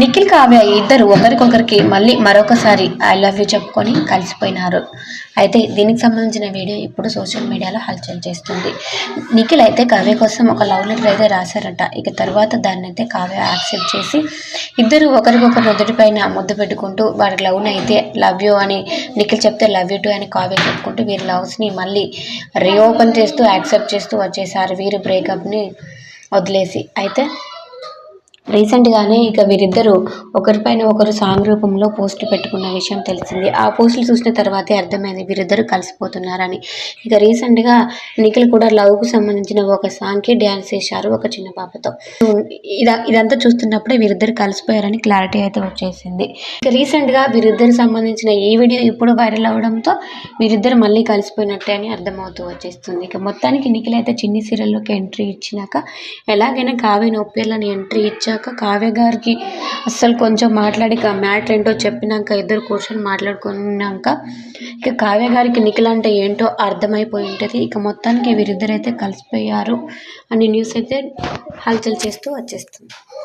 నిఖిల్ కావ్య ఇద్దరు ఒకరికొకరికి మళ్ళీ మరొకసారి ఐ లవ్ యూ చెప్పుకొని కలిసిపోయినారు. అయితే దీనికి సంబంధించిన వీడియో ఇప్పుడు సోషల్ మీడియాలో హల్చల్ చేస్తుంది. నిఖిల్ అయితే కావ్య కోసం ఒక లవ్ లెటర్ అయితే రాశారట. ఇక తర్వాత దాన్ని అయితే కావ్య యాక్సెప్ట్ చేసి ఇద్దరు ఒకరికొకరు నుదుటిపైన ముద్దు పెట్టుకుంటూ వారి లవ్ని అయితే లవ్ యూ అని నిఖిల్ చెప్తే లవ్ యూ టు అని కావ్య చెప్పుకుంటూ వీరి లవ్స్ని మళ్ళీ రీఓపెన్ చేస్తూ యాక్సెప్ట్ చేస్తూ వచ్చేసారు. వీరి బ్రేకప్ని వదిలేసి. అయితే రీసెంట్గానే ఇక వీరిద్దరూ ఒకరిపైన ఒకరు సాంగ్ రూపంలో పోస్టులు పెట్టుకున్న విషయం తెలిసింది. ఆ పోస్టులు చూసిన తర్వాతే అర్థమైంది వీరిద్దరూ కలిసిపోతున్నారని. ఇక రీసెంట్గా నిఖిల్ కూడా లవ్కు సంబంధించిన ఒక సాంగ్కి డ్యాన్స్ చేశారు ఒక చిన్న పాపతో. ఇదా ఇదంతా చూస్తున్నప్పుడే వీరిద్దరు కలిసిపోయారని క్లారిటీ అయితే వచ్చేసింది. ఇక రీసెంట్గా వీరిద్దరికి సంబంధించిన ఈ వీడియో ఇప్పుడు వైరల్ అవడంతో వీరిద్దరు మళ్ళీ కలిసిపోయినట్టే అని అర్థమవుతూ వచ్చేస్తుంది. ఇక మొత్తానికి నిఖిల్ అయితే చిన్ని సీరియల్లోకి ఎంట్రీ ఇచ్చినాక ఎలాగైనా కావ్య నొప్పిలను ఎంట్రీ ఇచ్చారు. వచ్చాక కావ్య గారికి అస్సలు కొంచెం మాట్లాడి మ్యాటర్ ఏంటో చెప్పినాక ఇద్దరు కూర్చొని మాట్లాడుకున్నాక ఇక కావ్య గారికి నిఖిల్ అంటే ఏంటో అర్థమైపోయి ఉంటుంది ఇక మొత్తానికి వీరిద్దరైతే కలిసిపోయారు అనే న్యూస్ అయితే హల్చల్ చేస్తూ వచ్చేస్తుంది.